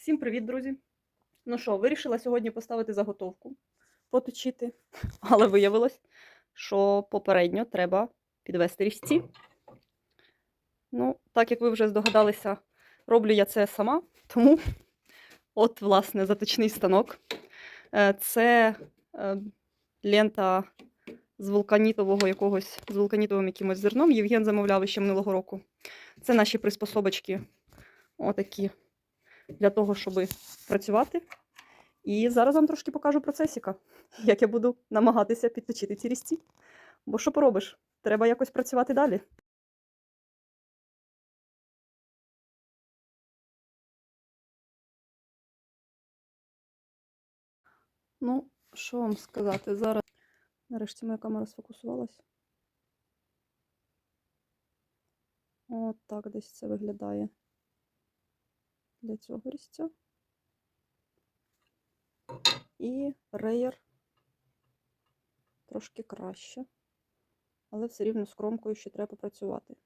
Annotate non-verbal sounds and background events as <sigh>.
Всім привіт, друзі! Ну що, вирішила сьогодні поставити заготовку, поточити, <laughs> але виявилось, що попередньо треба підвести різці. Ну, так як ви вже здогадалися, роблю я це сама, тому <laughs> от, власне, заточний станок. Е, Це е, лента з вулканітового якогось, з вулканітовим якимось зерном. Євген замовляв ще минулого року. Це наші приспособочки, отакі, для того, щоб працювати. І зараз вам трошки покажу процесіка, <laughs> як я буду намагатися підточити ці різці. Бо що поробиш? Треба якось працювати далі. Ну, що вам сказати? Зараз нарешті моя камера сфокусувалась. От так десь це виглядає для цього різця. І реєр трошки краще, але все рівно з кромкою ще треба попрацювати.